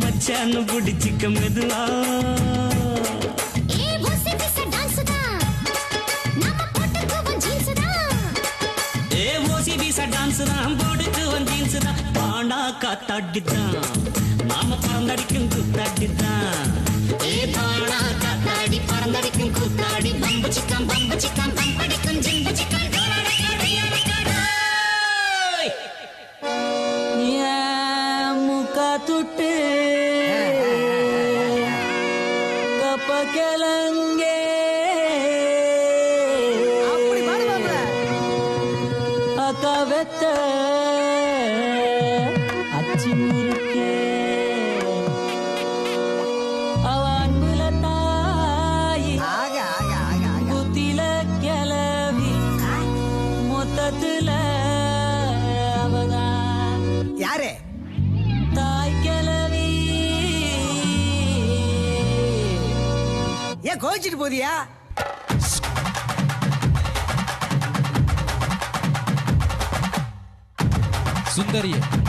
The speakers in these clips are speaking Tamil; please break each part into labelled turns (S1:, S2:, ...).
S1: மச்சான்னு பிடிச்சிக்க மெதுவா. காத்தாடிதான் நாம பறந்தடிக்கும் கூத்தாடிதான் ஏ பாடா காத்தாடி பறந்தடிக்கும் கூத்தாடி. பம்பு சிக்கம் பம்பு சிக்கம். மரத்த அச்சு முறுக்கே அவ அன்புல தாய் புத்தில கிளவி மொத்தத்துல அவதான்.
S2: யாரு?
S1: தாய் கிளவி.
S2: ஏன் கோச்சிட்டு போதியா?
S1: करिए।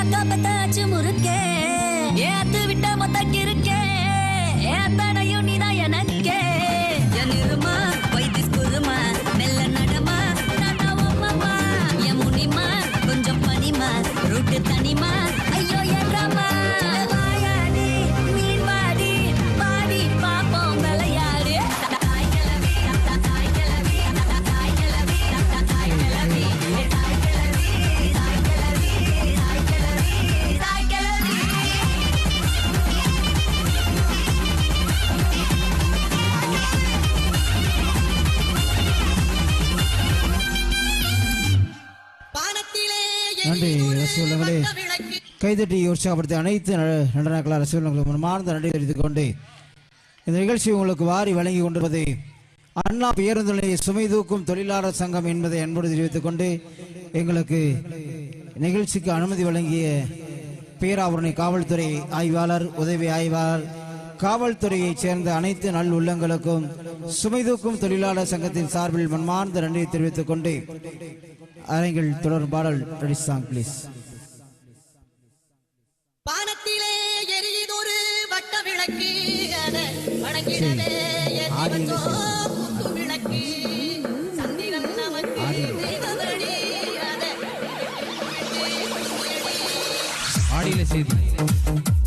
S1: पता पता चुमुर के
S3: நன்றி. ரசிகர்களே கைதட்டி உற்சாகப்படுத்திய அனைத்து நடனக்கலா ரசிகர்களுக்கு மனமார்ந்த நன்றி தெரிவித்துக் கொண்டு இந்த நிகழ்ச்சி உங்களுக்கு வாரி வழங்கி கொண்டிருப்பது அண்ணா பேருந்து நிலைய சுமை தூக்கும் தொழிலாளர் சங்கம் என்பதை அன்போடு தெரிவித்துக் கொண்டு எங்களுக்கு நிகழ்ச்சிக்கு அனுமதி வழங்கிய பேராவரணை காவல்துறை ஆய்வாளர் உதவி ஆய்வாளர் காவல்துறையைச் சேர்ந்த அனைத்து நல் உள்ளங்களுக்கும் சுமை தூக்கும் தொழிலாளர் சங்கத்தின் சார்பில் மன்மார்ந்த நன்றியை தெரிவித்துக் கொண்டு அரங்கில் தொடர் பாடல் சாங் பிளீஸ்
S4: பானத்திலே எரியதொரு வட்ட விளக்கு விளக்கு.
S5: செய்தி.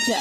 S6: DJ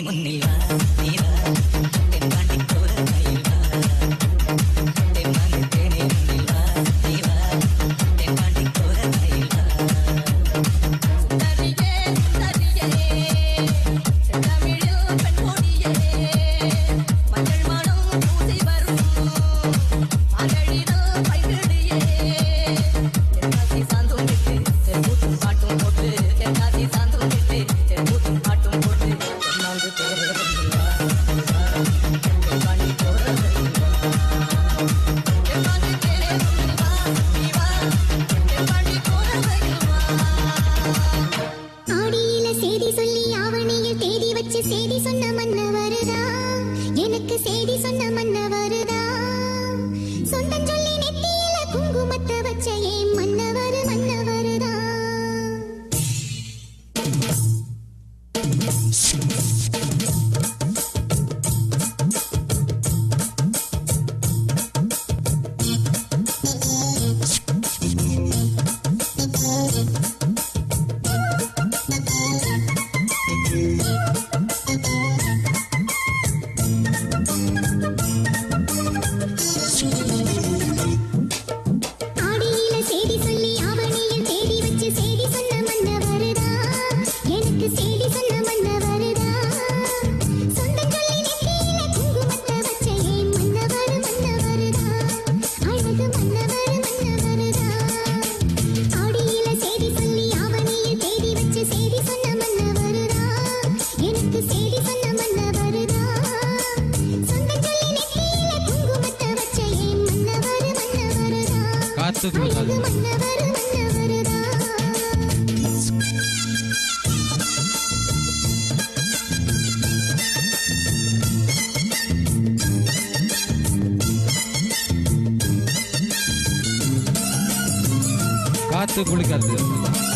S6: name.
S5: காத்து
S6: குளிக்காத்து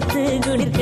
S7: காத்து குளிர்